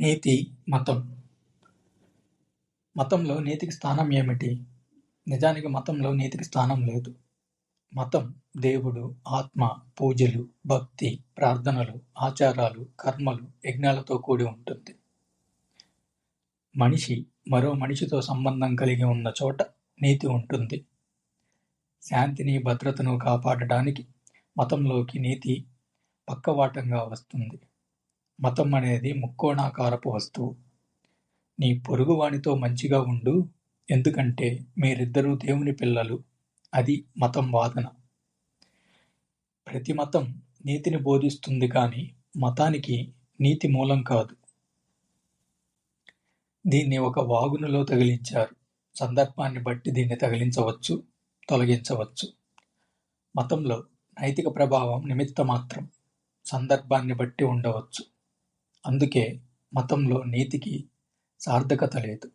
నీతి మతం. మతంలో నీతికి స్థానం ఏమిటి? నిజానికి మతంలో నీతికి స్థానం లేదు. మతం దేవుడు ఆత్మ పూజలు భక్తి ప్రార్థనలు ఆచారాలు కర్మలు యజ్ఞాలతో కూడి ఉంటుంది. మనిషి మరో మనిషితో సంబంధం కలిగి ఉన్న చోట నీతి ఉంటుంది. శాంతిని భద్రతను కాపాడడానికి మతంలోకి నీతి పక్కవాటంగా వస్తుంది. మతం అనేది ముక్కోణాకారపు వస్తువు. నీ పొరుగువానితో మంచిగా ఉండు ఎందుకంటే మీరిద్దరూ దేవుని పిల్లలు. అది మతం వాదన. ప్రతి మతం నీతిని బోధిస్తుంది కానీ మతానికి నీతి మూలం కాదు. దీన్ని ఒక వాగునులో తగిలించారు. సందర్భాన్ని బట్టి దీన్ని తగిలించవచ్చు తొలగించవచ్చు. మతంలో నైతిక ప్రభావం నిమిత్త మాత్రం. సందర్భాన్ని బట్టి ఉండవచ్చు. అందుకే మతంలో నీతికి సార్థకత లేదు.